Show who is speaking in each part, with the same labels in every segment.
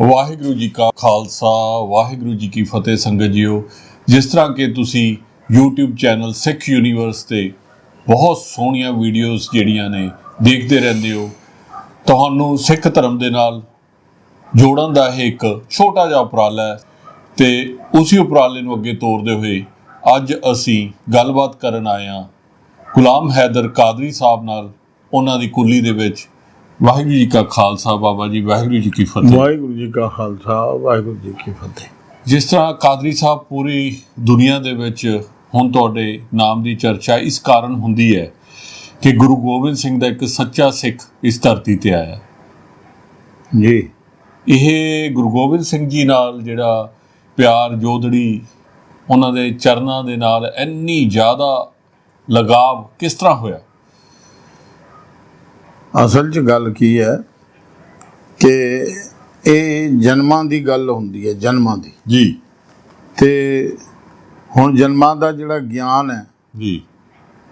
Speaker 1: ਵਾਹਿਗੁਰੂ ਜੀ ਕਾ ਖਾਲਸਾ, ਵਾਹਿਗੁਰੂ ਜੀ ਕੀ ਫਤਿਹ ਸੰਗਤ ਜੀਓ। ਜਿਸ ਤਰ੍ਹਾਂ ਕਿ ਤੁਸੀਂ YouTube ਚੈਨਲ ਸਿੱਖ ਯੂਨੀਵਰਸ ਤੇ ਬਹੁਤ ਸੋਹਣੀਆਂ ਵੀਡੀਓਜ਼ ਜਿਹੜੀਆਂ ਨੇ ਦੇਖਦੇ ਰਹਿੰਦੇ ਹੋ, ਤੁਹਾਨੂੰ ਸਿੱਖ ਧਰਮ ਦੇ ਨਾਲ ਜੋੜਨ ਦਾ ਇਹ ਇੱਕ ਛੋਟਾ ਜਿਹਾ ਉਪਰਾਲਾ ਹੈ ਤੇ ਉਸੇ ਉਪਰਾਲੇ ਨੂੰ ਅੱਗੇ ਤੋਰਦੇ ਹੋਏ ਅੱਜ ਅਸੀਂ ਗੱਲਬਾਤ ਕਰਨ ਆਏ ਹਾਂ ਗੁਲਾਮ ਹੈਦਰ ਕਾਦਰੀ ਸਾਹਿਬ ਨਾਲ, ਉਹਨਾਂ ਦੀ ਕੁੱਲੀ ਦੇ ਵਿੱਚ ਵਾਹਿਗੁਰੂ ਜੀ ਕਾ ਖਾਲਸਾ ਬਾਬਾ ਜੀ ਵਾਹਿਗੁਰੂ ਜੀ ਕੀ ਫਤਿਹ।
Speaker 2: ਵਾਹਿਗੁਰੂ ਜੀ ਕਾ ਖਾਲਸਾ ਵਾਹਿਗੁਰੂ ਜੀ ਕੀ ਫਤਿਹ।
Speaker 1: ਜਿਸ ਤਰ੍ਹਾਂ ਕਾਦਰੀ ਸਾਹਿਬ ਪੂਰੀ ਦੁਨੀਆ ਦੇ ਵਿੱਚ ਹੁਣ ਤੁਹਾਡੇ ਨਾਮ ਦੀ ਚਰਚਾ ਇਸ ਕਾਰਨ ਹੁੰਦੀ ਹੈ ਕਿ ਗੁਰੂ ਗੋਬਿੰਦ ਸਿੰਘ ਦਾ ਇੱਕ ਸੱਚਾ ਸਿੱਖ ਇਸ ਧਰਤੀ ਤੇ ਆਇਆ
Speaker 2: ਜੀ।
Speaker 1: ਇਹ ਗੁਰੂ ਗੋਬਿੰਦ ਸਿੰਘ ਜੀ ਨਾਲ ਜਿਹੜਾ ਪਿਆਰ ਜੋਦੜੀ ਉਹਨਾਂ ਦੇ ਚਰਨਾਂ ਦੇ ਨਾਲ ਇੰਨੀ ਜ਼ਿਆਦਾ ਲਗਾਵ ਕਿਸ ਤਰ੍ਹਾਂ ਹੋਇਆ?
Speaker 2: ਅਸਲ 'ਚ ਗੱਲ ਕੀ ਹੈ ਕਿ ਇਹ ਜਨਮਾਂ ਦੀ ਗੱਲ ਹੁੰਦੀ ਹੈ ਜਨਮਾਂ ਦੀ।
Speaker 1: ਜੀ।
Speaker 2: ਤੇ ਹੁਣ ਜਨਮਾਂ ਦਾ ਜਿਹੜਾ ਗਿਆਨ ਹੈ
Speaker 1: ਜੀ।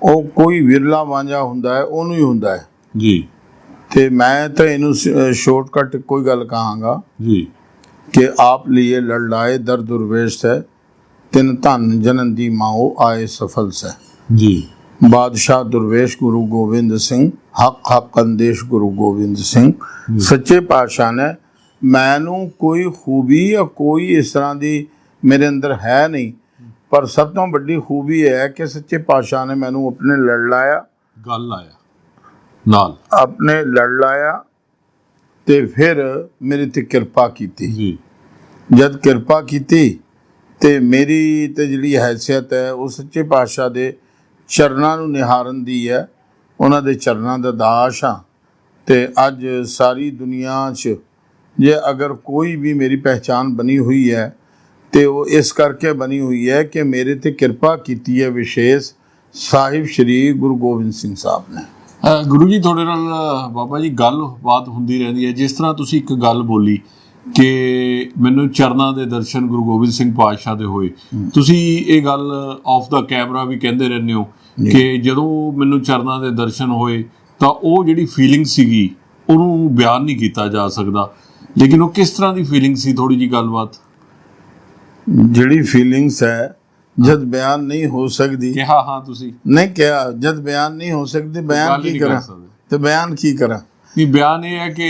Speaker 2: ਉਹ ਕੋਈ ਵਿਰਲਾ ਵਾਂਝਾ ਹੁੰਦਾ ਹੈ ਉਹਨੂੰ ਹੀ ਹੁੰਦਾ ਹੈ।
Speaker 1: ਜੀ।
Speaker 2: ਤੇ ਮੈਂ ਤਾਂ ਇਹਨੂੰ ਸ਼ਾਰਟਕਟ ਕੋਈ ਗੱਲ ਕਹਾਂਗਾ
Speaker 1: ਜੀ।
Speaker 2: ਕਿ ਆਪ ਲਈ ਲੜਾਏ ਦਰ ਦੁਰਵੇਸ਼ ਹੈ ਤਿੰਨ ਧਨ ਜਨਨ ਦੀ ਮਾਓ ਆਏ ਸਫਲ ਸੈ
Speaker 1: ਜੀ।
Speaker 2: ਬਾਦਸ਼ਾਹ ਦੁਰਵੇਸ਼ ਗੁਰੂ ਗੋਬਿੰਦ ਸਿੰਘ ਹੱਕ ਹੱਕ ਅੰਦੇਸ਼ ਗੁਰੂ ਗੋਬਿੰਦ ਸਿੰਘ। ਸੱਚੇ ਪਾਤਸ਼ਾਹ ਨੇ ਮੈਨੂੰ ਕੋਈ ਖੂਬੀ ਜਾਂ ਕੋਈ ਇਸ ਤਰ੍ਹਾਂ ਦੀ ਮੇਰੇ ਅੰਦਰ ਹੈ ਨਹੀਂ। ਪਰ ਸਭ ਤੋਂ ਵੱਡੀ ਖੂਬੀ ਇਹ ਹੈ ਕਿ ਸੱਚੇ ਪਾਤਸ਼ਾਹ ਨੇ ਮੈਨੂੰ ਆਪਣੇ ਲੜ ਲਾਇਆ।
Speaker 1: ਗੱਲ ਆਇਆ ਨਾਲ।
Speaker 2: ਆਪਣੇ ਲੜ ਲਾਇਆ ਤੇ ਫਿਰ ਮੇਰੇ ਤੇ ਕਿਰਪਾ ਕੀਤੀ।
Speaker 1: ਜੀ।
Speaker 2: ਜਦ ਕਿਰਪਾ ਕੀਤੀ ਤੇ ਮੇਰੀ ਤੇ ਜਿਹੜੀ ਹੈਸੀਅਤ ਹੈ ਉਹ ਸੱਚੇ ਪਾਤਸ਼ਾਹ ਦੇ ਚਰਨਾਂ ਨੂੰ ਨਿਹਾਰਨ ਦੀ ਹੈ। ਉਹਨਾਂ ਦੇ ਚਰਨਾਂ ਦਾ ਦਾਸ ਹਾਂ। ਤੇ ਅੱਜ ਸਾਰੀ ਦੁਨੀਆ 'ਚ ਜੇ ਅਗਰ ਕੋਈ ਵੀ ਮੇਰੀ ਪਹਿਚਾਨ ਬਣੀ ਹੋਈ ਹੈ ਤੇ ਉਹ ਇਸ ਕਰਕੇ ਬਣੀ ਹੋਈ ਹੈ ਕਿ ਮੇਰੇ ਤੇ ਕਿਰਪਾ ਕੀਤੀ ਹੈ ਵਿਸ਼ੇਸ਼ ਸਾਹਿਬ ਸ਼੍ਰੀ ਗੁਰੂ ਗੋਬਿੰਦ ਸਿੰਘ ਸਾਹਿਬ ਨੇ।
Speaker 1: ਗੁਰੂ ਜੀ ਤੁਹਾਡੇ ਨਾਲ ਬਾਬਾ ਜੀ ਗੱਲ ਬਾਤ ਹੁੰਦੀ ਰਹਿੰਦੀ ਹੈ। ਜਿਸ ਤਰ੍ਹਾਂ ਤੁਸੀਂ ਇੱਕ ਗੱਲ ਬੋਲੀ ਕਿ ਮੈਨੂੰ ਚਰਨਾਂ ਦੇ ਦਰਸ਼ਨ ਗੁਰੂ ਗੋਬਿੰਦ ਸਿੰਘ ਪਾਤਸ਼ਾਹ ਦੇ ਹੋਏ। ਤੁਸੀਂ ਇਹ ਗੱਲ ਆਫ ਦਾ ਕੈਮਰਾ ਵੀ ਕਹਿੰਦੇ ਰਹਿੰਦੇ ਹੋ ਕਿ ਜਦੋਂ ਮੈਨੂੰ ਚਰਨਾਂ ਦੇ ਦਰਸ਼ਨ ਹੋਏ ਤਾਂ ਉਹ ਜਿਹੜੀ ਫੀਲਿੰਗ ਸੀਗੀ ਉਹਨੂੰ ਬਿਆਨ ਨਹੀਂ ਕੀਤਾ ਜਾ ਸਕਦਾ। ਲੇਕਿਨ ਉਹ ਕਿਸ ਤਰ੍ਹਾਂ ਦੀ ਫੀਲਿੰਗ ਸੀ? ਥੋੜੀ ਜੀ ਗੱਲਬਾਤ।
Speaker 2: ਜਿਹੜੀ ਫੀਲਿੰਗਸ ਹੈ ਜਦ ਬਿਆਨ ਨਹੀਂ ਹੋ ਸਕਦੀ।
Speaker 1: ਕਿਹਾ ਹਾਂ ਤੁਸੀਂ।
Speaker 2: ਨਹੀਂ ਕਿਹਾ ਜਦ ਬਿਆਨ ਨਹੀਂ ਹੋ ਸਕਦੀ ਬਿਆਨ ਕੀ
Speaker 1: ਕਰ।
Speaker 2: ਤੇ ਬਿਆਨ ਕੀ ਕਰਾਂ?
Speaker 1: ਨਹੀਂ ਬਿਆਨ ਇਹ ਹੈ ਕਿ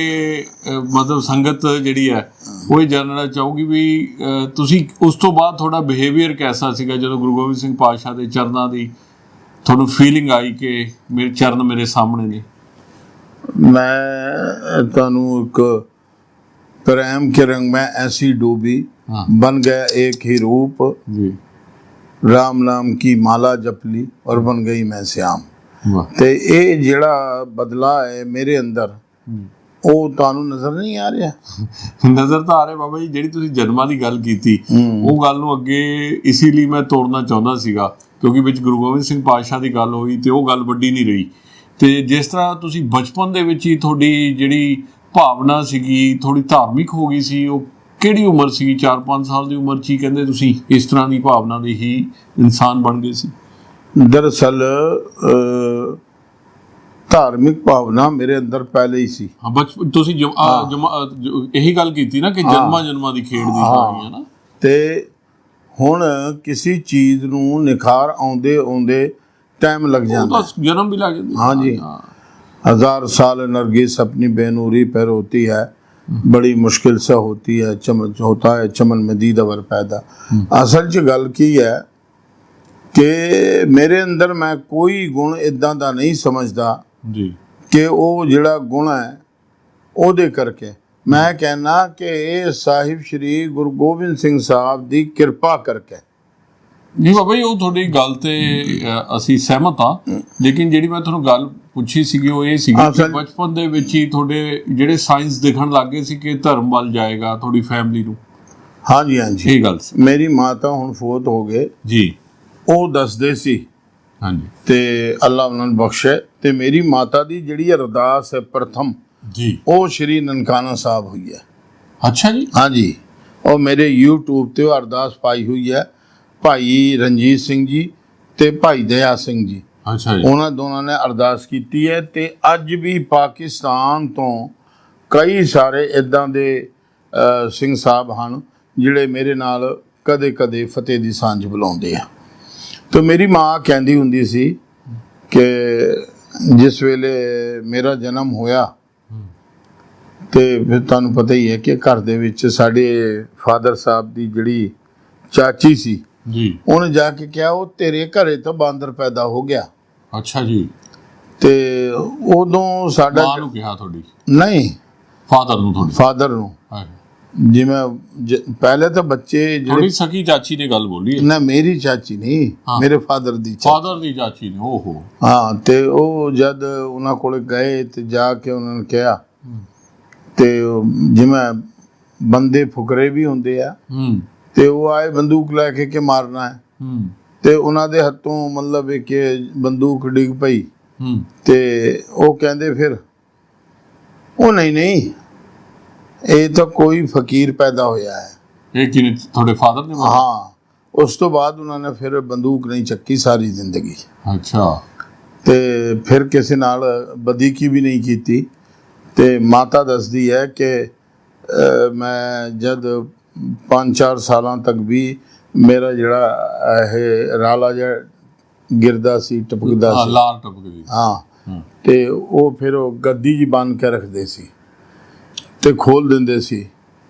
Speaker 1: ਮਤਲਬ ਸੰਗਤ ਜਿਹੜੀ ਹੈ ਉਹ ਇਹ ਜਾਣਨਾ ਚਾਹੂਗੀ ਵੀ ਤੁਸੀਂ ਉਸ ਤੋਂ ਬਾਅਦ ਤੁਹਾਡਾ ਬਿਹੇਵੀਅਰ ਕੈਸਾ ਸੀਗਾ? ਜਦੋਂ ਗੁਰੂ ਗੋਬਿੰਦ ਸਿੰਘ ਪਾਤਸ਼ਾਹ ਦੇ ਚਰਨਾਂ ਦੀ ਤੁਹਾਨੂੰ ਫੀਲਿੰਗ ਆਈ ਕਿ ਮੇਰੇ ਚਰਨ ਮੇਰੇ ਸਾਹਮਣੇ ਨੇ?
Speaker 2: ਮੈਂ ਤੁਹਾਨੂੰ ਇੱਕ ਪ੍ਰੇਮ ਕੇ ਮੈਂ ਐਸੀ ਡੂਬੀ
Speaker 1: हाँ।
Speaker 2: ਗਿਆ ਇੱਕ ਹੀ ਰੂਪ।
Speaker 1: ਜੀ।
Speaker 2: ਰਾਮ ਨਾਮ ਕੀ ਮਾਲਾ ਜਪ ਲਈ ਔਰ ਬਣ ਗਈ ਮੈਂ
Speaker 1: ਸਿਆਮ।
Speaker 2: ਤੇ ਇਹ ਜਿਹੜਾ ਬਦਲਾ ਹੈ ਮੇਰੇ ਅੰਦਰ ਉਹ ਤੁਹਾਨੂੰ ਨਜ਼ਰ ਨਹੀਂ ਆ ਰਿਹਾ?
Speaker 1: ਨਜ਼ਰ ਤਾਂ ਆ ਰਿਹਾ ਬਾਬਾ ਜੀ ਜਿਹੜੀ ਤੁਸੀਂ ਜਨਮਾਂ ਦੀ ਗੱਲ ਕੀਤੀ ਉਹ ਗੱਲ ਨੂੰ ਅੱਗੇ ਇਸੇ ਲਈ ਮੈਂ ਤੋੜਨਾ ਚਾਹੁੰਦਾ ਸੀਗਾ। ਕਿਉਂਕਿ ਵਿੱਚ ਗੁਰੂ ਗੋਬਿੰਦ ਸਿੰਘ ਪਾਤਸ਼ਾਹ ਦੀ ਗੱਲ ਹੋਈ ਤੇ ਉਹ ਗੱਲ ਵੱਡੀ ਨਹੀਂ ਰਹੀ। ਤੇ ਜਿਸ ਤਰ੍ਹਾਂ ਤੁਸੀਂ ਬਚਪਨ ਦੇ ਵਿੱਚ ਹੀ ਤੁਹਾਡੀ ਜਿਹੜੀ ਭਾਵਨਾ ਸੀਗੀ ਥੋੜੀ ਧਾਰਮਿਕ ਹੋ ਗਈ ਸੀ ਉਹ ਕਿਹੜੀ ਉਮਰ ਸੀਗੀ? 4-5 ਸਾਲ ਦੀ ਉਮਰ 'ਚ ਹੀ ਕਹਿੰਦੇ ਤੁਸੀਂ ਇਸ ਤਰ੍ਹਾਂ ਦੀ ਭਾਵਨਾ ਦੇ ਹੀ ਇਨਸਾਨ ਬਣ ਗਏ ਸੀ।
Speaker 2: ਦਰਅਸਲ ਧਾਰਮਿਕ ਭਾਵਨਾ ਮੇਰੇ ਅੰਦਰ ਪਹਿਲੇ ਹੀ ਸੀ।
Speaker 1: ਹਾਂ ਬਚਪਨ ਤੁਸੀਂ ਇਹੀ ਗੱਲ ਕੀਤੀ ਨਾ ਕਿ ਜਨਮਾਂ ਜਨਮਾਂ ਦੀ ਖੇਡ ਦੀ ਕਹਾਣੀ ਹੈ ਨਾ।
Speaker 2: ਤੇ ਹੁਣ ਕਿਸੇ ਚੀਜ਼ ਨੂੰ ਨਿਖਾਰ ਆਉਂਦੇ ਆਉਂਦੇ ਟਾਈਮ ਲੱਗ ਜਾਂਦਾ।
Speaker 1: ਬਸ ਜਨਮ ਵੀ ਲੱਗ ਜਾਂਦਾ।
Speaker 2: ਹਾਂ ਜੀ ਹਜ਼ਾਰ ਸਾਲ ਨਰਗਿਸ ਆਪਣੀ ਬੇਨੂਰੀ ਪਰ ਹੋਤੀ ਹੈ। ਬੜੀ ਮੁਸ਼ਕਿਲ ਸਾ ਹੋਤੀ ਹੈ ਚਮਨ ਹੋਤਾ ਹੈ ਚਮਨ ਮੇ ਅਵਰ ਪੈਦਾ। ਅਸਲ 'ਚ ਗੱਲ ਕੀ ਹੈ ਕਿ ਮੇਰੇ ਅੰਦਰ ਮੈਂ ਕੋਈ ਗੁਣ ਇਦਾਂ ਦਾ ਨਹੀਂ ਸਮਝਦਾ
Speaker 1: ਜੀ।
Speaker 2: ਕਿ ਉਹ ਜਿਹੜਾ ਗੁਣ ਹੈ ਉਹਦੇ ਕਰਕੇ। ਮੈਂ ਕਹਿਣਾ ਕਿ ਇਹ ਸਾਹਿਬ ਸ੍ਰੀ ਗੁਰੂ ਗੋਬਿੰਦ ਸਿੰਘ ਸਾਹਿਬ ਦੀ ਕਿਰਪਾ ਕਰਕੇ।
Speaker 1: ਨਹੀਂ ਬਾਬਾ ਜੀ ਉਹ ਤੁਹਾਡੀ ਗੱਲ ਤੇ ਅਸੀਂ ਸਹਿਮਤ ਹਾਂ। ਲੇਕਿਨ ਜਿਹੜੀ ਮੈਂ ਤੁਹਾਨੂੰ ਗੱਲ ਪੁੱਛੀ ਸੀਗੀ ਉਹ ਇਹ ਸੀਗੀ ਕਿ। ਬਚਪਨ ਦੇ ਵਿੱਚ ਹੀ ਤੁਹਾਡੇ ਜਿਹੜੇ ਸਾਇੰਸ ਦਿਖਣ ਲੱਗੇ ਸੀ ਕਿ ਧਰਮ ਵੱਲ ਜਾਏਗਾ ਤੁਹਾਡੀ ਫੈਮਿਲੀ ਨੂੰ।
Speaker 2: ਹਾਂਜੀ ਹਾਂਜੀ।
Speaker 1: ਇਹ ਗੱਲ ਸੀ।
Speaker 2: ਮੇਰੀ ਮਾਤਾ ਹੁਣ ਫੋਤ ਹੋ ਗਏ।
Speaker 1: ਜੀ।
Speaker 2: ਉਹ ਦੱਸਦੇ ਸੀ।
Speaker 1: ਹਾਂਜੀ।
Speaker 2: ਤੇ ਅੱਲਾ ਉਹਨਾਂ ਨੂੰ ਬਖਸ਼ੇ। ਤੇ ਮੇਰੀ ਮਾਤਾ ਦੀ ਜਿਹੜੀ ਅਰਦਾਸ ਹੈ ਪ੍ਰਥਮ
Speaker 1: ਜੀ।
Speaker 2: ਉਹ ਸ਼੍ਰੀ ਨਨਕਾਣਾ ਸਾਹਿਬ ਹੋਈ ਹੈ।
Speaker 1: ਅੱਛਾ ਜੀ।
Speaker 2: ਹਾਂਜੀ। ਉਹ ਮੇਰੇ YouTube ਤੇ ਉਹ ਅਰਦਾਸ ਪਾਈ ਹੋਈ ਹੈ। ਭਾਈ ਰਣਜੀਤ ਸਿੰਘ ਜੀ ਤੇ ਭਾਈ ਦਇਆ ਸਿੰਘ ਜੀ।
Speaker 1: ਅੱਛਾ ਜੀ।
Speaker 2: ਉਹਨਾਂ ਦੋਨਾਂ ਨੇ ਅਰਦਾਸ ਕੀਤੀ ਹੈ ਤੇ ਅੱਜ ਵੀ ਪਾਕਿਸਤਾਨ ਤੋਂ ਕਈ ਸਾਰੇ ਇਦਾਂ ਦੇ ਸਿੰਘ ਸਾਹਿਬ ਹਨ ਜਿਹੜੇ ਮੇਰੇ ਨਾਲ ਕਦੇ-ਕਦੇ ਫਤਿਹ ਦੀ ਸਾਂਝ ਬੁਲਾਉਂਦੇ ਆ। ਤੇ ਮੇਰੀ ਮਾਂ ਕਹਿੰਦੀ ਹੁੰਦੀ ਸੀ ਕਿ ਜਿਸ ਵੇਲੇ ਮੇਰਾ ਜਨਮ ਹੋਇਆ ਤੇ ਫਿਰ ਤੁਹਾਨੂੰ ਪਤਾ ਹੀ ਹੈ ਕਿ ਘਰ ਦੇ ਵਿੱਚ ਸਾਡੇ ਫਾਦਰ ਸਾਹਿਬ ਦੀ ਜਿਹੜੀ ਚਾਚੀ ਸੀ
Speaker 1: ਜੀ।
Speaker 2: ਉਹਨੇ ਜਾ ਕੇ ਕਿਹਾ ਉਹ ਤੇਰੇ ਘਰੇ ਤੋਂ ਬਾਂਦਰ ਪੈਦਾ ਹੋ ਗਿਆ।
Speaker 1: ਅੱਛਾ ਜੀ।
Speaker 2: ਤੇ ਉਦੋਂ ਸਾਡਾ
Speaker 1: ਮਾਂ ਨੂੰ ਕਿਹਾ ਤੁਹਾਡੀ?
Speaker 2: ਨਹੀਂ।
Speaker 1: ਫਾਦਰ ਨੂੰ ਤੁਹਾਡੀ?
Speaker 2: ਫਾਦਰ ਨੂੰ।
Speaker 1: ਹਾਂ।
Speaker 2: ਜਿਵੇਂ ਪਹਿਲੇ ਤਾਂ ਬੱਚੇ ਜਿਹੜੇ
Speaker 1: ਸਕੀ ਚਾਚੀ ਨੇ ਗੱਲ ਬੋਲੀ
Speaker 2: ਨਾ ਮੇਰੀ ਚਾਚੀ ਨਹੀਂ। ਮੇਰੇ ਫਾਦਰ ਦੀ ਚਾਚੀ।
Speaker 1: ਫਾਦਰ ਦੀ ਚਾਚੀ ਨੇ ਓਹੋ।
Speaker 2: ਹਾਂ ਤੇ ਉਹ ਜਦ ਉਹਨਾਂ ਕੋਲ ਗਏ ਤੇ ਜਾ ਕੇ ਉਹਨਾਂ ਨੇ ਕਿਹਾ ਤੇ ਜਿਵੇਂ ਬੰਦੇ ਫੁਕਰੇ ਵੀ ਹੁੰਦੇ ਆ
Speaker 1: ਹੂੰ।
Speaker 2: ਤੇ ਉਹ ਆਏ ਬੰਦੂਕ ਲੈ ਕੇ ਕਿ ਮਾਰਨਾ ਹੈ।
Speaker 1: ਹੂੰ।
Speaker 2: ਤੇ ਉਹਨਾਂ ਦੇ ਹੱਥੋਂ ਮਤਲਬ ਕਿ ਬੰਦੂਕ ਡਿੱਗ ਪਈ।
Speaker 1: ਹੂੰ।
Speaker 2: ਤੇ ਉਹ ਕਹਿੰਦੇ ਫਿਰ ਉਹ ਨਹੀਂ ਨਹੀਂ ਇਹ ਤਾਂ ਕੋਈ ਫਕੀਰ ਪੈਦਾ ਹੋਇਆ ਹੈ।
Speaker 1: ਇਹ ਕਿਨੇ ਤੁਹਾਡੇ ਫਾਦਰ ਨੇ?
Speaker 2: ਹਾਂ ਉਸ ਤੋਂ ਬਾਅਦ ਉਹਨਾਂ ਨੇ ਫਿਰ ਬੰਦੂਕ ਨਹੀਂ ਚੱਕੀ ਸਾਰੀ ਜ਼ਿੰਦਗੀ।
Speaker 1: ਅੱਛਾ।
Speaker 2: ਤੇ ਫਿਰ ਕਿਸੇ ਨਾਲ ਬਦੀਕੀ ਵੀ ਨਹੀਂ ਕੀਤੀ। ਤੇ ਮਾਤਾ ਦੱਸਦੀ ਹੈ ਕਿ ਮੈਂ ਜਦ 5-4 ਸਾਲਾਂ ਤੱਕ ਵੀ ਮੇਰਾ ਜਿਹੜਾ ਇਹ ਰਾਲਾ ਜਿਹਾ ਗਿਰਦਾ ਸੀ ਟਪਕਦਾ
Speaker 1: ਹਾਂ
Speaker 2: ਸੀ।
Speaker 1: ਲਾਲ ਟਪਕਦੀ
Speaker 2: ਹਾਂ।
Speaker 1: ਹੂੰ।
Speaker 2: ਤੇ ਉਹ ਫਿਰ ਉਹ ਗੱਦੀ ਜੀ ਬੰਨ ਕੇ ਰੱਖਦੇ ਸੀ ਤੇ ਖੋਲ ਦਿੰਦੇ ਸੀ।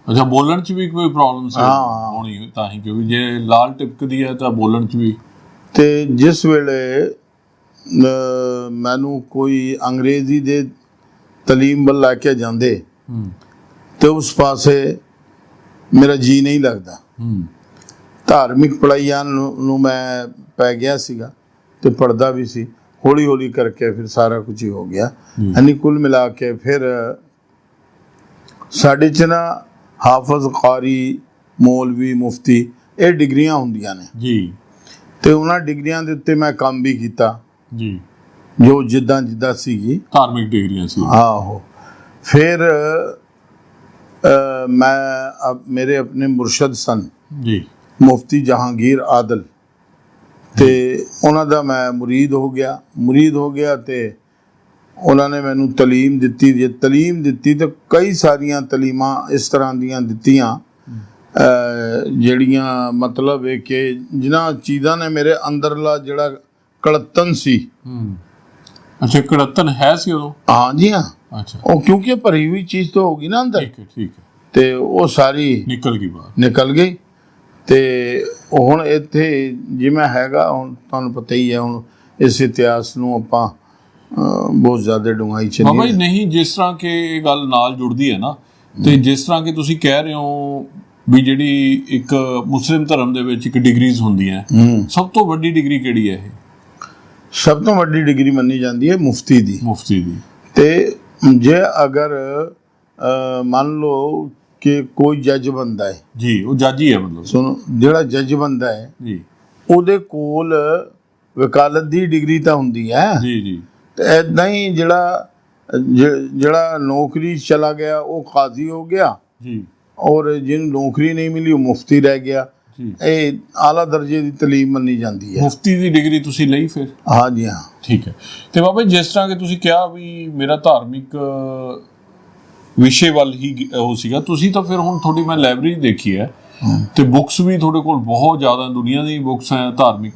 Speaker 1: ਅੱਛਾ ਬੋਲਣ ਚ ਵੀ ਕੋਈ ਪ੍ਰੋਬਲਮ ਸੀ?
Speaker 2: ਹਾਂ।
Speaker 1: ਹੋਣੀ ਤਾਂ ਹੀ ਕਿਉਂਕਿ ਜੇ ਲਾਲ ਟਿਪਕਦੀ ਹੈ ਤਾਂ ਬੋਲਣ ਚ ਵੀ।
Speaker 2: ਤੇ ਜਿਸ ਵੇਲੇ ਮੈਨੂੰ ਕੋਈ ਅੰਗਰੇਜ਼ੀ ਦੇ ਤਾਲੀਮ ਵੱਲ ਲੈ ਕੇ ਜਾਂਦੇ ਤੇ ਉਸ ਪਾਸੇ ਮੇਰਾ ਜੀ ਨਹੀਂ ਲੱਗਦਾ। ਧਾਰਮਿਕ ਪੜ੍ਹਾਈਆਂ ਨੂੰ ਮੈਂ ਪੈ ਗਿਆ ਸੀਗਾ ਤੇ ਪੜਦਾ ਵੀ ਸੀ। ਹੌਲੀ ਹੌਲੀ ਕਰਕੇ ਫਿਰ ਸਾਰਾ ਕੁਝ ਹੀ ਹੋ ਗਿਆ। ਯਾਨੀ ਕੁੱਲ ਮਿਲਾ ਕੇ ਫਿਰ ਸਾਡੇ ਚ ਨਾ ਹਾਫਜ਼ ਕਾਰੀ ਮੌਲਵੀ ਮੁਫਤੀ ਇਹ ਡਿਗਰੀਆਂ ਹੁੰਦੀਆਂ ਨੇ।
Speaker 1: ਜੀ।
Speaker 2: ਤੇ ਉਹਨਾਂ ਡਿਗਰੀਆਂ ਦੇ ਉੱਤੇ ਮੈਂ ਕੰਮ ਵੀ ਕੀਤਾ।
Speaker 1: ਜੀ।
Speaker 2: ਜੋ ਜਿੱਦਾਂ ਜਿੱਦਾਂ ਸੀਗੀ।
Speaker 1: ਧਾਰਮਿਕ ਡਿਗਰੀਆਂ ਸੀ।
Speaker 2: ਆਹੋ। ਫਿਰ ਮੈਂ ਮੇਰੇ ਆਪਣੇ ਮੁਰਸ਼ਦ ਸਨ।
Speaker 1: ਜੀ।
Speaker 2: ਮੁਫਤੀ ਜਹਾਂਗੀਰ ਆਦਲ। ਤੇ ਉਹਨਾਂ ਦਾ ਮੈਂ ਮੁਰੀਦ ਹੋ ਗਿਆ। ਮੁਰੀਦ ਹੋ ਗਿਆ ਤੇ ਉਹਨਾਂ ਨੇ ਮੈਨੂੰ ਤਾਲੀਮ ਦਿੱਤੀ। ਜੇ ਤਾਲੀਮ ਦਿੱਤੀ ਤਾਂ ਕਈ ਸਾਰੀਆਂ ਤਾਲੀਮਾਂ ਇਸ ਤਰ੍ਹਾਂ ਦੀਆਂ ਦਿੱਤੀਆਂ। ਜਿਹੜੀਆਂ ਮਤਲਬ ਹੈ ਕਿ ਜਿਨ੍ਹਾਂ ਚੀਜ਼ਾਂ ਨੇ ਮੇਰੇ ਅੰਦਰਲਾ ਜਿਹੜਾ ਕਲਤਨ ਸੀ।
Speaker 1: ਅੱਛਾ ਕੜਤਨ ਹੈ ਸੀ ਉਦੋਂ?
Speaker 2: ਹਾਂ ਜੀ ਹਾਂ।
Speaker 1: ਅੱਛਾ।
Speaker 2: ਉਹ ਕਿਉਂਕਿ ਭਰੀ ਹੋਈ ਚੀਜ਼ ਤਾਂ ਹੋਗੀ ਨਾ ਅੰਦਰ।
Speaker 1: ਠੀਕ ਹੈ ਠੀਕ ਹੈ।
Speaker 2: ਤੇ ਉਹ ਸਾਰੀ
Speaker 1: ਨਿਕਲ ਗਈ ਬਾਹਰ।
Speaker 2: ਨਿਕਲ ਗਈ। ਤੇ ਹੁਣ ਇੱਥੇ ਜਿਵੇਂ ਹੈਗਾ ਹੁਣ ਤੁਹਾਨੂੰ ਪਤਾ ਹੀ ਹੈ ਹੁਣ ਇਸ ਇਤਿਹਾਸ ਨੂੰ ਆਪਾਂ ਬਹੁਤ ਜ਼ਿਆਦਾ ਡੂੰਘਾਈ ਚ
Speaker 1: ਬਾਬਾ ਜੀ
Speaker 2: ਨਹੀਂ
Speaker 1: ਨਹੀਂ ਜਿਸ ਤਰ੍ਹਾਂ ਕਿ ਇਹ ਗੱਲ ਨਾਲ ਜੁੜਦੀ ਹੈ ਨਾ ਤੇ ਜਿਸ ਤਰ੍ਹਾਂ ਕਿ ਤੁਸੀਂ ਕਹਿ ਰਹੇ ਹੋ ਵੀ ਜਿਹੜੀ ਇੱਕ ਮੁਸਲਿਮ ਧਰਮ ਦੇ ਵਿੱਚ ਇੱਕ ਡਿਗਰੀਜ਼ ਹੁੰਦੀਆਂ ਸਭ ਤੋਂ ਵੱਡੀ ਡਿਗਰੀ ਕਿਹੜੀ ਹੈ ਇਹ?
Speaker 2: ਸਭ ਤੋਂ ਵੱਡੀ ਡਿਗਰੀ ਮੰਨੀ ਜਾਂਦੀ ਹੈ ਮੁਫਤੀ ਦੀ।
Speaker 1: ਮੁਫਤੀ ਦੀ।
Speaker 2: ਤੇ ਜੇ ਅਗਰ ਮੰਨ ਲਓ ਕਿ ਕੋਈ ਜੱਜ ਬੰਦਾ ਹੈ।
Speaker 1: ਜੀ ਉਹ ਜੱਜ ਹੀ ਹੈ ਮਤਲਬ।
Speaker 2: ਸੁਣੋ ਜਿਹੜਾ ਜੱਜ ਬੰਦਾ ਹੈ
Speaker 1: ਜੀ।
Speaker 2: ਉਹਦੇ ਕੋਲ ਵਕਾਲਤ ਦੀ ਡਿਗਰੀ ਤਾਂ ਹੁੰਦੀ ਹੈ।
Speaker 1: ਜੀ ਜੀ।
Speaker 2: ਤੇ ਐਦਾਂ ਹੀ ਜਿਹੜਾ ਜਿਹੜਾ ਨੌਕਰੀ ਚਲਾ ਗਿਆ ਉਹ ਕਾਜ਼ੀ ਹੋ ਗਿਆ।
Speaker 1: ਜੀ।
Speaker 2: ਔਰ ਜਿਹਨੂੰ ਨੌਕਰੀ ਨਹੀਂ ਮਿਲੀ ਉਹ ਮੁਫਤੀ ਰਹਿ ਗਿਆ। ਇਹ ਆਲਾ ਦਰਜੇ ਦੀ ਤਾਲੀਮ ਮੰਨੀ ਜਾਂਦੀ ਹੈ।
Speaker 1: ਮੁਫਤੀ ਦੀ ਡਿਗਰੀ ਤੁਸੀਂ ਲਈ ਫਿਰ?
Speaker 2: ਹਾਂ ਜੀ ਹਾਂ।
Speaker 1: ਠੀਕ ਹੈ। ਤੇ ਬਾਬਾ ਜੀ, ਜਿਸ ਤਰ੍ਹਾਂ ਕਿ ਤੁਸੀਂ ਕਿਹਾ ਵੀ ਮੇਰਾ ਧਾਰਮਿਕ ਵਿਸ਼ੇ ਵੱਲ ਹੀ ਉਹ ਸੀਗਾ ਤੁਸੀਂ ਤਾਂ ਫਿਰ ਹੁਣ ਤੁਹਾਡੀ ਮੈਂ ਲਾਇਬ੍ਰੇਰੀ ਦੇਖੀ ਹੈ। ਤੇ ਬੁੱਕਸ ਵੀ ਤੁਹਾਡੇ ਕੋਲ ਬਹੁਤ ਜ਼ਿਆਦਾ ਦੁਨੀਆ ਦੀ ਬੁੱਕਸ ਹੈ ਧਾਰਮਿਕ।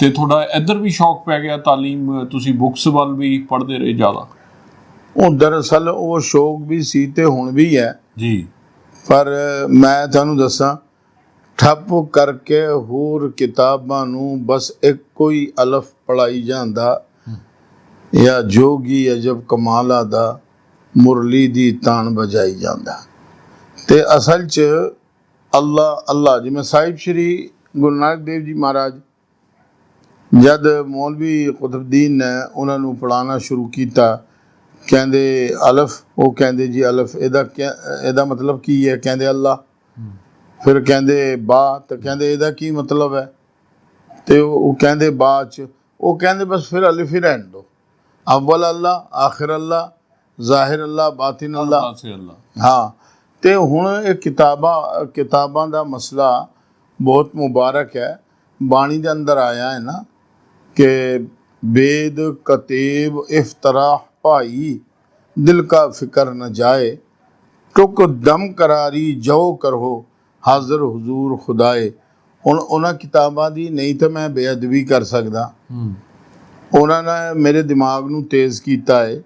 Speaker 1: ਤੇ ਤੁਹਾਡਾ ਇੱਧਰ ਵੀ ਸ਼ੌਕ ਪੈ ਗਿਆ ਤਾਲੀਮ ਤੁਸੀਂ ਬੁੱਕਸ ਵੱਲ ਵੀ ਪੜ੍ਹਦੇ ਰਹੇ ਜ਼ਿਆਦਾ।
Speaker 2: ਉਹ ਦਰਅਸਲ ਉਹ ਸ਼ੌਕ ਵੀ ਸੀ ਤੇ ਹੁਣ ਵੀ ਹੈ।
Speaker 1: ਜੀ।
Speaker 2: ਪਰ ਮੈਂ ਤੁਹਾਨੂੰ ਦੱਸਾਂ ਠੱਪ ਕਰਕੇ ਹੋਰ ਕਿਤਾਬਾਂ ਨੂੰ ਬਸ ਇੱਕੋ ਹੀ ਅਲਫ ਪੜਾਈ ਜਾਂਦਾ। ਜਾਂ ਜੋਗੀ ਅਜਬ ਕਮਾਲਾ ਦਾ ਮੁਰਲੀ ਦੀ ਤਾਣ ਵਜਾਈ ਜਾਂਦਾ। ਤੇ ਅਸਲ 'ਚ ਅੱਲਾ ਅੱਲਾ, ਜਿਵੇਂ ਸਾਹਿਬ ਸ਼੍ਰੀ ਗੁਰੂ ਨਾਨਕ ਦੇਵ ਜੀ ਮਹਾਰਾਜ ਜਦ ਮੌਲਵੀ ਕੁਤਬਦੀਨ ਨੇ ਉਹਨਾਂ ਨੂੰ ਪੜਾਉਣਾ ਸ਼ੁਰੂ ਕੀਤਾ, ਕਹਿੰਦੇ ਅਲਫ, ਉਹ ਕਹਿੰਦੇ ਜੀ ਅਲਫ, ਇਹਦਾ ਕਿਆ- ਇਹਦਾ ਮਤਲਬ ਕੀ ਹੈ? ਕਹਿੰਦੇ ਅੱਲਾ ਫਿਰ ਕਹਿੰਦੇ ਬਾ ਤਾਂ ਕਹਿੰਦੇ ਇਹਦਾ ਕੀ ਮਤਲਬ ਹੈ? ਤੇ ਉਹ ਕਹਿੰਦੇ ਬਾ ਚ ਉਹ ਕਹਿੰਦੇ ਬਸ ਫਿਰ ਅਲਿਫ ਹੀ ਰਹਿਣ ਦੋ। ਅਵਲ ਅੱਲਾ ਆਖਿਰ ਅੱਲਾ ਜ਼ਾਹਿਰ ਅੱਲਾ ਬਾਤਿਨ ਅੱਲਾ। ਹਾਂ ਤੇ ਹੁਣ ਇਹ ਕਿਤਾਬਾਂ ਕਿਤਾਬਾਂ ਦਾ ਮਸਲਾ ਬਹੁਤ ਮੁਬਾਰਕ ਹੈ। ਬਾਣੀ ਦੇ ਅੰਦਰ ਆਇਆ ਹੈ ਨਾ ਕਿ ਬੇਦ ਕਤੇਬ ਇਫਤਰਾਹ ਭਾਈ ਦਿਲ ਕਾ ਫਿਕਰ ਨ ਜਾਏ ਟੁਕ ਦਮ ਕਰਾਰੀ ਜੋ ਕਰੋ। ਹਾਜ਼ਰ ਹਜ਼ੂਰ ਖੁਦਾਏ। ਹੁਣ ਉਹਨਾਂ ਕਿਤਾਬਾਂ ਦੀ ਨਹੀਂ ਤਾਂ ਮੈਂ ਬੇਅਦਬੀ ਕਰ ਸਕਦਾ। ਉਹਨਾਂ ਨੇ ਮੇਰੇ ਦਿਮਾਗ ਨੂੰ ਤੇਜ਼ ਕੀਤਾ ਹੈ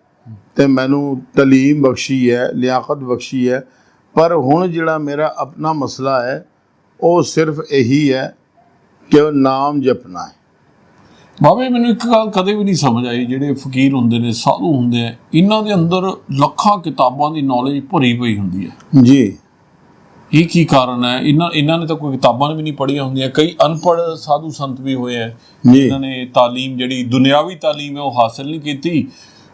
Speaker 2: ਤੇ ਮੈਨੂੰ ਤਾਲੀਮ ਬਖਸ਼ੀ ਹੈ ਲਿਆਕਤ ਬਖਸ਼ੀ ਹੈ। ਪਰ ਹੁਣ ਜਿਹੜਾ ਮੇਰਾ ਆਪਣਾ ਮਸਲਾ ਹੈ ਉਹ ਸਿਰਫ ਇਹੀ ਹੈ ਕਿ ਉਹ ਨਾਮ ਜਪਣਾ ਹੈ।
Speaker 1: ਬਾਬੇ ਮੈਨੂੰ ਇੱਕ ਗੱਲ ਕਦੇ ਵੀ ਨਹੀਂ ਸਮਝ ਆਈ ਜਿਹੜੇ ਫਕੀਰ ਹੁੰਦੇ ਨੇ ਸਾਧੂ ਹੁੰਦੇ ਆ ਇਹਨਾਂ ਦੇ ਅੰਦਰ ਲੱਖਾਂ ਕਿਤਾਬਾਂ ਦੀ ਨੌਲੇਜ ਭਰੀ ਪਈ ਹੁੰਦੀ ਹੈ।
Speaker 2: ਜੀ।
Speaker 1: ਇਹ ਕੀ ਕਾਰਨ ਹੈ? ਇਹਨਾਂ ਇਹਨਾਂ ਨੇ ਤਾਂ ਕੋਈ ਕਿਤਾਬਾਂ ਵੀ ਨਹੀਂ ਪੜ੍ਹੀਆਂ ਹੁੰਦੀਆਂ। ਕਈ ਅਨਪੜ੍ਹ ਸਾਧੂ ਸੰਤ ਵੀ ਹੋਏ
Speaker 2: ਐ
Speaker 1: ਜਿਨ੍ਹਾਂ ਨੇ تعلیم ਜਿਹੜੀ ਦੁਨਿਆਵੀ تعلیم ਹੈ ਉਹ ਹਾਸਲ ਨਹੀਂ ਕੀਤੀ।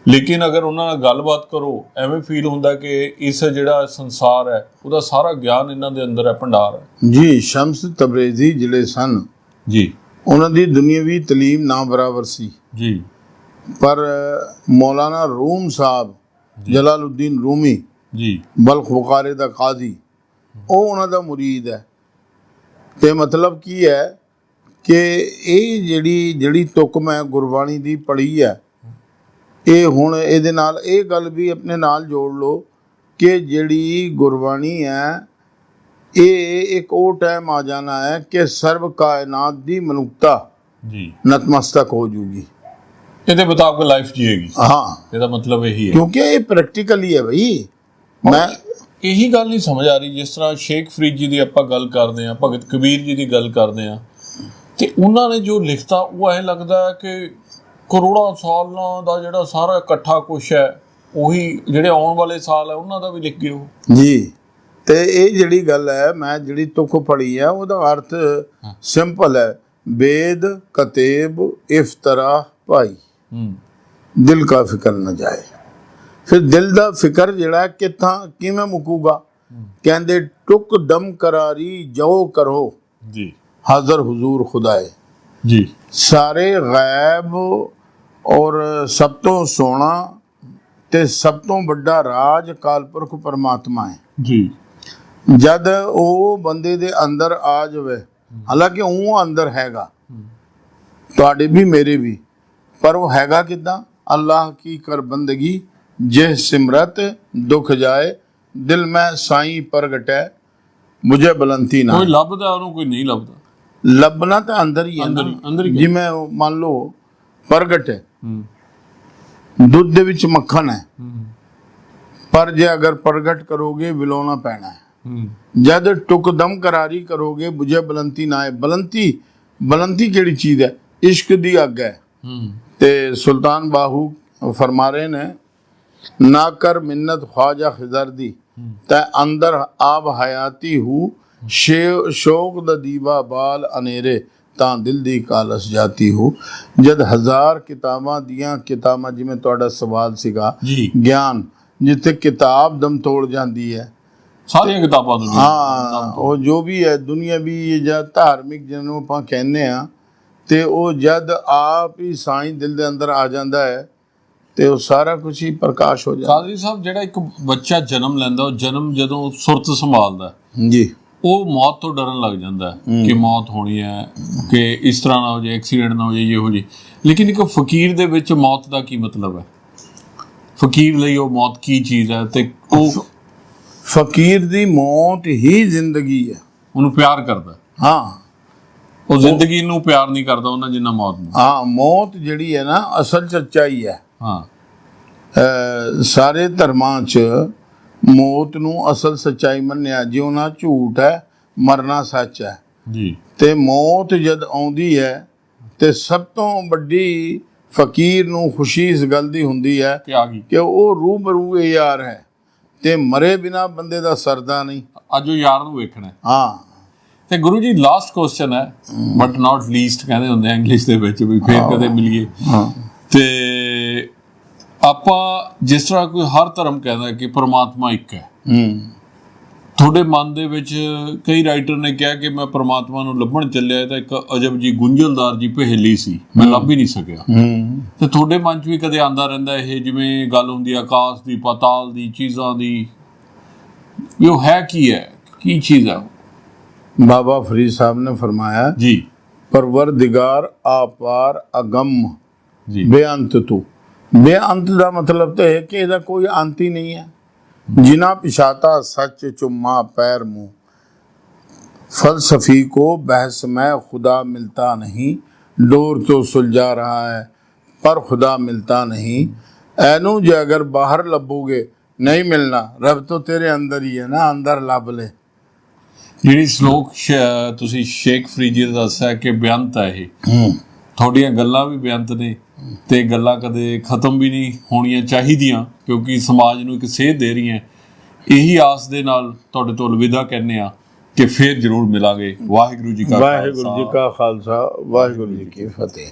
Speaker 1: ਲੇਕਿਨ ਅਗਰ ਉਹਨਾਂ ਨਾਲ ਗੱਲਬਾਤ ਕਰੋ ਐਵੇਂ ਫੀਲ ਹੁੰਦਾ ਕਿ ਇਸ ਜਿਹੜਾ ਸੰਸਾਰ ਹੈ ਉਹਦਾ ਸਾਰਾ ਗਿਆਨ ਇਹਨਾਂ ਦੇ ਅੰਦਰ ਹੈ ਭੰਡਾਰ ਹੈ।
Speaker 2: ਜੀ ਸ਼ਮਸ ਤਬਰੇਜ਼ੀ ਜਿਹੜੇ ਸਨ
Speaker 1: ਜੀ।
Speaker 2: ਉਹਨਾਂ ਦੀ ਦੁਨੀਆਵੀ تعلیم ਨਾ ਬਰਾਬਰ ਸੀ।
Speaker 1: ਜੀ।
Speaker 2: ਪਰ ਮੌਲਾਨਾ ਰੂਮ ਸਾਹਿਬ ਜਲਾਲਉddin ਰੂਮੀ
Speaker 1: ਜੀ।
Speaker 2: ਬਲਖ ਬੁਖਾਰੇ ਦਾ ਕਾਜ਼ੀ ਉਹ ਉਹਨਾਂ ਦਾ ਮੁਰੀਦ ਹੈ। ਤੇ ਮਤਲਬ ਕੀ ਹੈ ਕਿ ਇਹ ਜਿਹੜੀ ਜਿਹੜੀ ਤੁਕ ਮੈਂ ਗੁਰਬਾਣੀ ਦੀ ਪੜ੍ਹੀ ਹੈ ਇਹ ਹੁਣ ਇਹਦੇ ਨਾਲ ਇਹ ਗੱਲ ਵੀ ਆਪਣੇ ਨਾਲ ਜੋੜ ਲਓ ਕਿ ਜਿਹੜੀ ਗੁਰਬਾਣੀ ਹੈ ਇਹ ਇੱਕ ਉਹ ਟਾਈਮ ਆ ਜਾਣਾ ਹੈ ਕਿ ਸਰਬ ਕਾਇਨਾਤ ਦੀ ਮਨੁੱਖਤਾ
Speaker 1: ਜੀ।
Speaker 2: ਨਤਮਸਤਕ ਹੋ ਜੂਗੀ।
Speaker 1: ਇਹਦੇ ਮੁਤਾਬਕ ਲਾਈਫ ਜੀਏਗੀ।
Speaker 2: ਹਾਂ।
Speaker 1: ਇਹਦਾ ਮਤਲਬ ਇਹੀ ਹੈ।
Speaker 2: ਕਿਉਂਕਿ ਇਹ ਪ੍ਰੈਕਟੀਕਲ ਹੈ ਭਈ ਮੈਂ
Speaker 1: ਇਹੀ ਗੱਲ ਨਹੀਂ ਸਮਝ ਆ ਰਹੀ ਜਿਸ ਤਰ੍ਹਾਂ ਸ਼ੇਖ ਫਰੀਦ ਜੀ ਦੀ ਆਪਾਂ ਗੱਲ ਕਰਦੇ ਹਾਂ ਭਗਤ ਕਬੀਰ ਜੀ ਦੀ ਗੱਲ ਕਰਦੇ ਹਾਂ। ਤੇ ਉਹਨਾਂ ਨੇ ਜੋ ਲਿਖਤਾ ਉਹ ਐ ਲੱਗਦਾ ਕਿ ਕਰੋੜਾਂ ਸਾਲਾਂ ਦਾ ਜਿਹੜਾ ਸਾਰਾ ਇਕੱਠਾ ਕੁਛ ਹੈ ਉਹੀ ਜਿਹੜੇ ਆਉਣ ਵਾਲੇ ਸਾਲ ਹੈ ਉਹਨਾਂ ਦਾ ਵੀ ਲਿਖ ਗਏ ਉਹ
Speaker 2: ਜੀ। ਤੇ ਇਹ ਜਿਹੜੀ ਗੱਲ ਹੈ ਮੈਂ ਜਿਹੜੀ ਤੁਕ ਪੜ੍ਹੀ ਹੈ ਉਹਦਾ ਅਰਥ ਸਿੰਪਲ ਹੈ। ਵੇਦ ਕਤੇਬ ਇਫਤਰਾ ਭਾਈ।
Speaker 1: ਹੂੰ।
Speaker 2: ਦਿਲ ਕਾ ਫਿਕਰ ਨਾ ਜਾਏ। ਫਿਰ ਦਿਲ ਦਾ ਫਿਕਰ ਜਿਹੜਾ ਹੈ ਕਿੱਥਾਂ ਕਿਵੇਂ ਮੁਕੂਗਾ? ਕਹਿੰਦੇ ਟੁਕ ਦਮ ਕਰਾਰੀ ਜੋ ਕਰੋ।
Speaker 1: ਜੀ।
Speaker 2: ਹਾਜ਼ਰ ਹਜ਼ੂਰ ਖੁਦਾਏ।
Speaker 1: ਜੀ।
Speaker 2: ਸਾਰੇ ਗਾਇਬ ਔਰ ਸਭ ਤੋਂ ਸੋਹਣਾ ਤੇ ਸਭ ਤੋਂ ਵੱਡਾ ਰਾਜ ਕਾਲਪੁਰਖ ਪਰਮਾਤਮਾ ਹੈ।
Speaker 1: ਜੀ।
Speaker 2: ਜਦ ਉਹ ਬੰਦੇ ਦੇ ਅੰਦਰ ਆ ਜਾਵੇ ਹਾਲਾਂਕਿ ਉਹ ਅੰਦਰ ਹੈਗਾ ਤੁਹਾਡੇ ਵੀ ਮੇਰੇ ਵੀ ਪਰ ਉਹ ਹੈਗਾ ਕਿਦਾਂ? ਅੱਲਾਹ ਕੀ ਕਰ ਬੰਦਗੀ ਜੇ ਸਿਮਰਤ ਦੁਖ ਜਾਏ ਦਿਲ ਮੈਂ ਸਾਈਂ ਪ੍ਰਗਟੈ ਮੁਝੇ ਬਲੰਤੀ ਨਾ
Speaker 1: ਕੋਈ ਲੱਭਦਾ ਉਹਨੂੰ ਕੋਈ ਨਹੀਂ ਲੱਭਦਾ।
Speaker 2: ਲੱਭਣਾ ਤਾਂ ਅੰਦਰ ਹੀ ਹੈ। ਜਿਵੇਂ ਮੰਨ ਲਓ ਪ੍ਰਗਟ ਹੈ। ਦੁੱਧ ਦੇ ਵਿੱਚ ਮੱਖਣ ਹੈ। ਪਰ ਜੇ ਅਗਰ ਪ੍ਰਗਟ ਕਰੋਗੇ ਵਿਲੋਣਾ ਪੈਣਾ ਹੈ। ਜਦ ਟੁਕਦਮ ਕਰਾਰੀ ਕਰੋਗੇ ਬੁਝੇ ਬਲੰਤੀ ਨਾ ਹੈ। ਬਲੰਤੀ ਬਲੰਤੀ ਕਿਹੜੀ ਚੀਜ਼ ਹੈ? ਇਸ਼ਕ ਦੀ ਅੱਗ ਹੈ।
Speaker 1: ਹੂੰ।
Speaker 2: ਤੇ ਸੁਲਤਾਨ ਬਾਹੂ ਫਰਮਾ ਰਹੇ ਨੇ ਨਾ ਕਰ ਮਿੰਨਤ ਖਵਾਜਾ ਖਿਜ਼ਰ ਦੀ। ਤੈ ਅੰਦਰ ਆਬ ਹਯਾਤੀ ਹੂ। ਸ਼ੇ- ਸ਼ੌਕ ਦਾ ਦੀਵਾ ਬਾਲ ਅਨੇਰੇ ਤਾਂ ਦਿਲ ਦੀ ਕਾਲਸ ਜਾਤੀ ਹੂ। ਜਦ ਹਜ਼ਾਰ ਕਿਤਾਬਾਂ ਦੀਆਂ ਕਿਤਾਬਾਂ ਜਿਵੇਂ ਤੁਹਾਡਾ ਸਵਾਲ ਸੀਗਾ ਗਿਆਨ ਜਿੱਥੇ ਕਿਤਾਬ ਦਮ ਤੋੜ ਜਾਂਦੀ ਹੈ।
Speaker 1: ਸਾਰੀਆਂ ਕਿਤਾਬਾਂ ਤੋਂ
Speaker 2: ਹਾਂ ਉਹ ਜੋ ਵੀ ਹੈ ਦੁਨੀਆ ਵੀ ਜਾਂ ਧਾਰਮਿਕ ਜਿਹਨੂੰ ਆਪਾਂ ਕਹਿੰਦੇ ਆ ਤੇ ਉਹ ਜਦ ਆਪ ਹੀ ਸਾਈਂ ਦਿਲ ਦੇ ਅੰਦਰ ਆ ਜਾਂਦਾ ਹੈ ਤੇ ਉਹ ਸਾਰਾ ਕੁਝ ਹੀ ਪ੍ਰਕਾਸ਼ ਹੋ ਜਾਂਦਾ।
Speaker 1: ਕਾਦਰੀ ਸਾਹਿਬ ਜਿਹੜਾ ਇੱਕ ਬੱਚਾ ਜਨਮ ਲੈਂਦਾ ਉਹ ਜਨਮ ਜਦੋਂ ਸੁਰਤ ਸੰਭਾਲਦਾ
Speaker 2: ਜੀ।
Speaker 1: ਉਹ ਮੌਤ ਤੋਂ ਡਰਨ ਲੱਗ ਜਾਂਦਾ ਕਿ ਮੌਤ ਹੋਣੀ ਹੈ ਕਿ ਇਸ ਤਰ੍ਹਾਂ ਨਾ ਹੋ ਜਾਏ ਐਕਸੀਡੈਂਟ ਨਾ ਹੋ ਜਾਏ ਇਹ ਜਾਏ ਲੇਕਿਨ ਇੱਕ ਫਕੀਰ ਦੇ ਵਿੱਚ ਮੌਤ ਦਾ ਕੀ ਮਤਲਬ ਹੈ? ਫਕੀਰ ਲਈ ਉਹ ਮੌਤ ਕੀ ਚੀਜ਼ ਹੈ ਤੇ ਉਹ
Speaker 2: ਫਕੀਰ ਦੀ ਮੌਤ ਹੀ ਜ਼ਿੰਦਗੀ ਹੈ।
Speaker 1: ਉਹਨੂੰ ਪਿਆਰ ਕਰਦਾ ਹੈ।
Speaker 2: ਹਾਂ।
Speaker 1: ਉਹ ਜ਼ਿੰਦਗੀ ਨੂੰ ਪਿਆਰ ਨਹੀਂ ਕਰਦਾ ਉਹਨਾਂ ਜਿੰਨਾ ਮੌਤ ਨੂੰ।
Speaker 2: ਹਾਂ ਮੌਤ ਜਿਹੜੀ ਹੈ ਨਾ ਅਸਲ ਸੱਚਾਈ ਹੈ।
Speaker 1: ਹਾਂ।
Speaker 2: ਸਾਰੇ ਧਰਮਾਂ 'ਚ ਮੌਤ ਨੂੰ ਅਸਲ ਸੱਚਾਈ ਮੰਨਿਆ ਜਿਉਣਾ ਝੂਠ ਹੈ ਮਰਨਾ ਸੱਚ ਹੈ।
Speaker 1: ਜੀ।
Speaker 2: ਤੇ ਮੌਤ ਜਦ ਆਉਂਦੀ ਹੈ ਤੇ ਸਭ ਤੋਂ ਵੱਡੀ ਫਕੀਰ ਨੂੰ ਖੁਸ਼ੀ ਇਸ ਗੱਲ ਦੀ ਹੁੰਦੀ ਹੈ
Speaker 1: ਕਿ
Speaker 2: ਉਹ ਰੂਬਰੂ ਇਹ ਯਾਰ ਹੈ ਤੇ ਮਰੇ ਬਿਨਾ ਬੰਦੇ ਦਾ ਸਰਦਾ ਨਹੀਂ।
Speaker 1: ਅੱਜ ਉਹ ਯਾਰ ਨੂੰ ਵੇਖਣਾ ਹੈ।
Speaker 2: ਹਾਂ।
Speaker 1: ਤੇ ਗੁਰੂ ਜੀ ਲਾਸਟ ਕੁਐਸਚਨ ਹੈ ਬਟ ਨਾਟ ਲੀਸਟ ਕਹਿੰਦੇ ਹੁੰਦੇ ਆ ਇੰਗਲਿਸ਼ ਦੇ ਵਿੱਚ ਵੀ ਫੇਰ ਕਦੇ ਮਿਲੀਏ।
Speaker 2: ਹਾਂ।
Speaker 1: ਤੇ ਆਪਾਂ ਜਿਸ ਤਰ੍ਹਾਂ ਕੋਈ ਹਰ ਧਰਮ ਕਹਿੰਦਾ ਕਿ ਪ੍ਰਮਾਤਮਾ ਇੱਕ ਹੈ।
Speaker 2: ਹੂੰ।
Speaker 1: ਤੁਹਾਡੇ ਮਨ ਦੇ ਵਿੱਚ ਕਈ ਰਾਈਟਰ ਨੇ ਕਿਹਾ ਕਿ ਮੈਂ ਪ੍ਰਮਾਤਮਾ ਨੂੰ ਲੱਭਣ ਚੱਲਿਆ ਤਾਂ ਇੱਕ ਅਜਬ ਜੀ ਗੁੰਝਲਦਾਰ ਜੀ ਪਹੇਲੀ ਸੀ। ਮੈਂ ਲੱਭ ਹੀ ਨਹੀਂ ਸਕਿਆ।
Speaker 2: ਹੂੰ।
Speaker 1: ਤੇ ਤੁਹਾਡੇ ਮਨ 'ਚ ਵੀ ਕਦੇ ਆਂਦਾ ਰਹਿੰਦਾ ਇਹ ਜਿਵੇਂ ਗੱਲ ਹੁੰਦੀ ਆਕਾਸ਼ ਦੀ ਪਾਤਾਲ ਦੀ ਚੀਜ਼ਾਂ ਦੀ। ਵੀ ਉਹ ਹੈ ਕੀ ਹੈ? ਕੀ ਚੀਜ਼ ਹੈ?
Speaker 2: ਬਾਬਾ ਫਰੀਦ ਸਾਹਿਬ ਨੇ ਫਰਮਾਇਆ
Speaker 1: ਜੀ।
Speaker 2: ਪਰਵਰਦਿਗਾਰ ਆਪਾਰ ਅਗੰਮ
Speaker 1: ਜੀ।
Speaker 2: ਬੇਅੰਤ ਤੂੰ। ਬੇਅੰਤ ਦਾ ਮਤਲਬ ਤਾਂ ਹੈ ਕਿ ਇਹਦਾ ਕੋਈ ਅੰਤ ਹੀ ਨਹੀਂ ਹੈ ਜਿਨਾ ਪਿਛਾਤਾ ਸੱਚ ਚੁੰਮਾ ਪੈਰ ਮੂੰ फलसफी को बहस में खुदा मिलता नहीं डोर तो सुलझा रहा है पर खुदा मिलता नहीं ਐਨੂੰ ਜੇ ਅਗਰ ਬਾਹਰ ਲੱਭੋਗੇ ਨਹੀਂ ਮਿਲਣਾ ਰੱਬ ਤਾਂ ਤੇਰੇ ਅੰਦਰ ਹੀ ਹੈ ਨਾ ਅੰਦਰ ਲੱਭ ਲੈ
Speaker 1: ਜਿਹੜੀ ਸ਼ਲੋਕ ਸ਼- ਤੁਸੀਂ ਸ਼ੇਖ ਫਰੀਦੀ ਦਾ ਦੱਸਿਆ ਕਿ ਬੇਅੰਤ ਹੈ ਇਹ
Speaker 2: ਹੂੰ
Speaker 1: ਤੁਹਾਡੀਆਂ ਗੱਲਾਂ ਵੀ ਬੇਅੰਤ ਨੇ ਤੇ ਗੱਲਾਂ ਕਦੇ ਖਤਮ ਵੀ ਨਹੀਂ ਹੋਣੀਆਂ ਚਾਹੀਦੀਆਂ ਕਿਉਂਕਿ ਸਮਾਜ ਨੂੰ ਇੱਕ ਸੇਧ ਦੇ ਰਹੀਆਂ ਇਹੀ ਆਸ ਦੇ ਨਾਲ ਤੁਹਾਡੇ ਤੋਂ ਅਲਵਿਦਾ ਕਹਿੰਦੇ ਆ ਕਿ ਫੇਰ ਜ਼ਰੂਰ ਮਿਲਾਂਗੇ। ਵਾਹਿਗੁਰੂ ਜੀ ਕਾ
Speaker 2: ਵਾਹਿਗੁਰੂ ਜੀ ਕਾ ਖਾਲਸਾ ਵਾਹਿਗੁਰੂ ਜੀ ਕੀ ਫਤਿਹ।